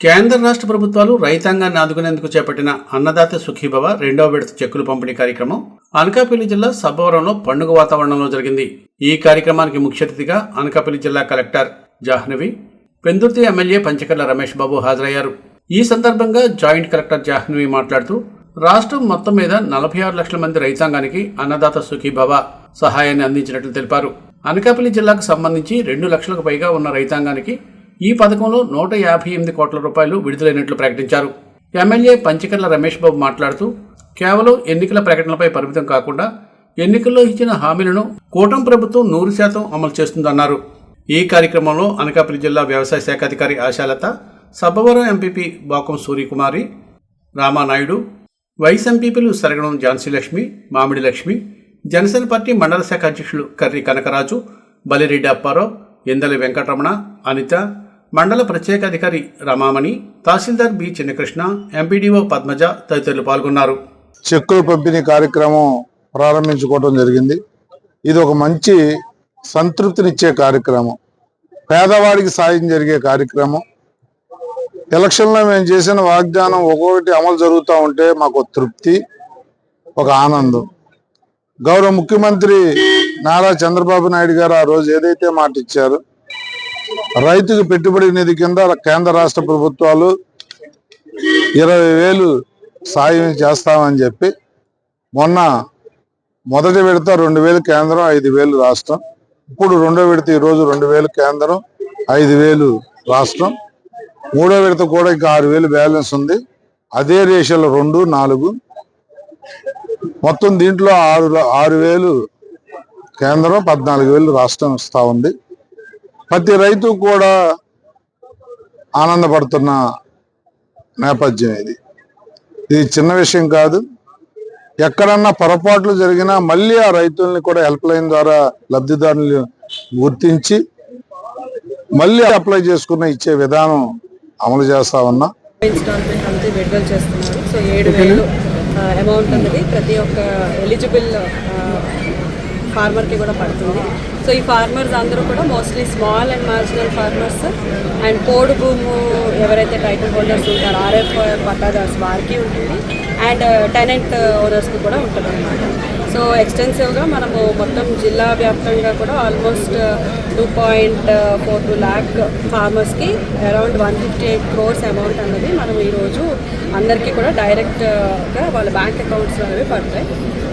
కేంద్ర రాష్ట్ర ప్రభుత్వాలు రైతాంగాన్ని ఆదుకునేందుకు చేపట్టిన అన్నదాత సుఖీభవ రెండవ విడత చెక్కులు పంపిణీ కార్యక్రమం అనకాపల్లి జిల్లా సబ్బవరంలో పండుగ వాతావరణంలో జరిగింది. ఈ కార్యక్రమానికి ముఖ్య అతిథిగా అనకాపల్లి జిల్లా కలెక్టర్ జాహ్నవి పెందుర్తి ఎమ్మెల్యే పంచకర్ల రమేష్ బాబు హాజరయ్యారు. ఈ సందర్భంగా జాయింట్ కలెక్టర్ జాహ్నవి మాట్లాడుతూ రాష్ట్రం మొత్తం మీద నలభై ఆరు లక్షల మంది రైతాంగానికి అన్నదాత సుఖీభవ సహాయాన్ని అందించినట్లు తెలిపారు. అనకాపల్లి జిల్లాకు సంబంధించి రెండు లక్షలకు పైగా ఉన్న రైతాంగానికి ఈ పథకంలో నూట యాభై ఎనిమిది కోట్ల రూపాయలు విడుదలైనట్లు ప్రకటించారు. ఎమ్మెల్యే పంచకర్ల రమేష్ బాబు మాట్లాడుతూ కేవలం ఎన్నికల ప్రకటనలపై పరిమితం కాకుండా ఎన్నికల్లో ఇచ్చిన హామీలను కూటమి ప్రభుత్వం నూరు శాతం అమలు చేస్తుందన్నారు. ఈ కార్యక్రమంలో అనకాపల్లి జిల్లా వ్యవసాయ శాఖ అధికారి ఆశాలత సబ్బవరం ఎంపీపీ బాకం సూర్యకుమారి రామానాయుడు వైస్ ఎంపీపీలు సరగణం ఝాన్సీ లక్ష్మి మామిడి లక్ష్మి జనసేన పార్టీ మండల శాఖ అధ్యక్షులు కర్రి కనకరాజు బలిరెడ్డి అప్పారావు ఎందలి వెంకటరమణ అనిత మండల ప్రత్యేక అధికారి రమామణి తహసీల్దార్ బి చిన్నకృష్ణ ఎంపీడీఓ పద్మజ తదితరులు పాల్గొన్నారు. చెక్కుల పంపిణీ కార్యక్రమం ప్రారంభించుకోవడం జరిగింది. ఇది ఒక మంచి సంతృప్తినిచ్చే కార్యక్రమం. పేదవాడికి సాయం జరిగే కార్యక్రమం. ఎలక్షన్లో మేము చేసిన వాగ్దానం ఒక్కొక్కటి అమలు జరుగుతూ ఉంటే మాకు తృప్తి ఒక ఆనందం. గౌరవ ముఖ్యమంత్రి నారా చంద్రబాబు నాయుడు గారు ఆ రోజు ఏదైతే మాట ఇచ్చారో రైతుకు పెట్టుబడి నిధి కింద కేంద్ర రాష్ట్ర ప్రభుత్వాలు ఇరవై వేలు సాయం చేస్తామని చెప్పి మొన్న మొదటి విడత రెండు వేలు కేంద్రం ఐదు వేలు రాష్ట్రం. ఇప్పుడు రెండో విడత ఈరోజు రెండు వేలు కేంద్రం ఐదు వేలు రాష్ట్రం. మూడో విడత కూడా ఇంకా ఆరు వేలు బ్యాలెన్స్ ఉంది. అదే రేషియోలో రెండు నాలుగు. మొత్తం దీంట్లో ఆరు ఆరు వేలు కేంద్రం పద్నాలుగు వేలు రాష్ట్రం ఇస్తూ ఉంది. ప్రతి రైతు కూడా ఆనందపడుతున్న నేపథ్యం ఇది. ఇది చిన్న విషయం కాదు. ఎక్కడన్నా పొరపాట్లు జరిగినా మళ్ళీ ఆ రైతుల్ని కూడా హెల్ప్ లైన్ ద్వారా లబ్ధిదారులు గుర్తించి మళ్ళీ అప్లై చేసుకున్న ఇచ్చే విధానం అమలు చేస్తా ఉన్నా. అమౌంట్ అనేది ప్రతి ఒక్క ఎలిజిబుల్ ఫార్మర్కి కూడా పడుతుంది. సో ఈ ఫార్మర్స్ అందరూ కూడా mostly small and marginal farmers. And పోడు భూము ఎవరైతే టైటిల్ హోల్డర్స్ ఉంటారో ఆర్ఎఫ్ పట్టాదార్స్ వారికి ఉంటుంది. అండ్ టెనెంట్ ఓనర్స్కి కూడా ఉంటుంది అన్నమాట సో ఎక్స్టెన్సివ్గా మనము మొత్తం జిల్లా వ్యాప్తంగా కూడా almost two point four two lakh ఫార్మర్స్కి around one fifty eight crores amount అన్నది మనం ఈరోజు అందరికీ కూడా డైరెక్ట్గా uh, వాళ్ళ బ్యాంక్ అకౌంట్స్ అనేవి పడతాయి.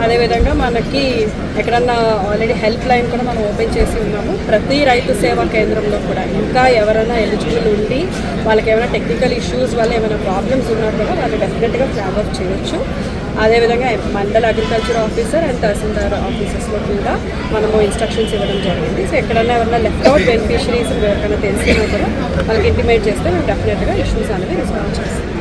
అదేవిధంగా మనకి ఎక్కడన్నా ఆల్రెడీ హెల్ప్ లైన్ కూడా మనం ఓపెన్ చేసి ఉన్నాము. ప్రతి రైతు సేవా కేంద్రంలో కూడా ఇంకా ఎవరైనా ఎలిజిబుల్ ఉండి వాళ్ళకి ఏమైనా టెక్నికల్ ఇష్యూస్ వల్ల ఏమైనా ప్రాబ్లమ్స్ ఉన్నా కూడా వాళ్ళు డెఫినెట్గా ఫ్లాగ్ ఆఫ్ చేయొచ్చు. అదేవిధంగా మండల అగ్రికల్చర్ ఆఫీసర్ అండ్ తహసీల్దార్ ఆఫీసర్స్లో కూడా మనము ఇన్స్ట్రక్షన్స్ ఇవ్వడం జరిగింది. సో ఎక్కడైనా ఎవరైనా లెఫ్ట్ అవుట్ బెనిఫిషరీస్ ఎవరికైనా తెలిసినా కూడా వాళ్ళకి ఇంటిమేట్ చేస్తే మేము డెఫినెట్గా ఇష్యూస్ అనేవి రిసాల్వ్ చేస్తాం.